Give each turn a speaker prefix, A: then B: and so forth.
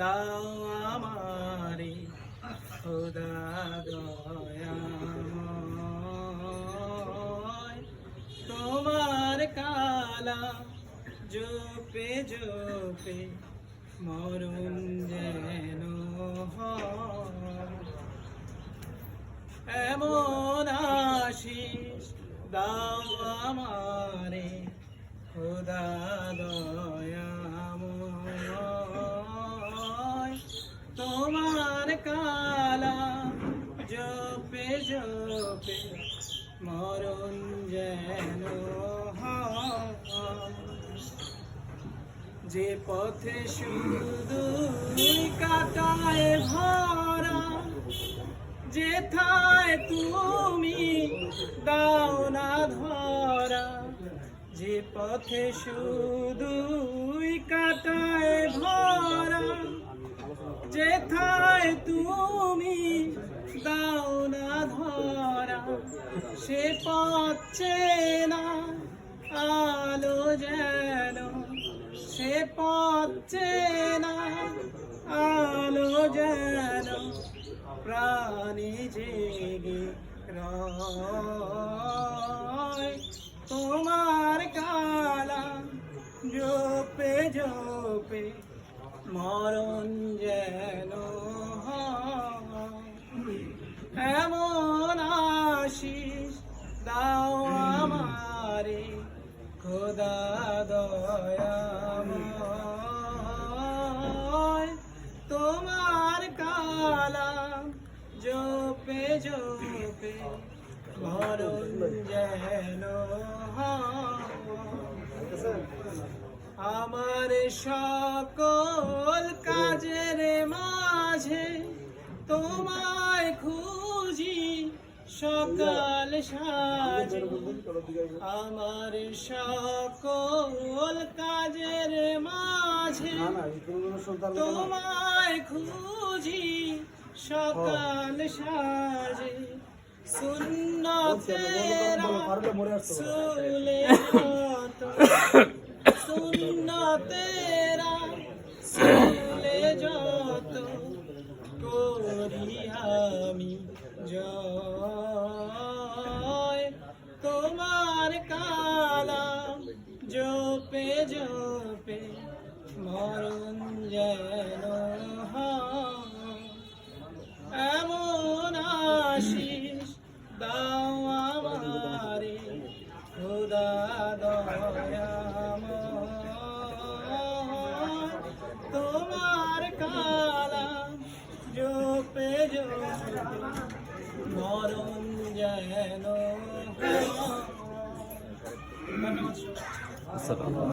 A: দাও আমারে, খোদা দয়াময় তোমার কালা জোপে জোপে মরুন যেন। এমন আশিস দাও আমারে, খোদা দয়াময় জপে জপে মরণ যেন। যে পথে শুধু কাটায় ভরা যেথায় তুমি দাও না ধরা যে পথে শুধু কাটায় ভরা যেথায় সে পাচ্ছে না, আলো যেন। সে পাচ্ছে না, আলো যেন। প্রাণী জেগে তোমার কালা জোপে জোপে মরণ যেন এমন তোমার কালা জোপে জোপে মরণ যেন। আমার সকল কাজের মাঝে খুঁজি সকাল সাজে আমার সকল কাজের মাঝে তোমায় খুঁজি সকাল সাজে। সুন্নতেরা সুলে যত। সুন্নতেরা সুলে যত। জোপে মরণ যেন এমন আশিস, দাও আমারে, খোদা দয়াময়। তোমার কালা জোপে জোপে মরণ যেন হয়।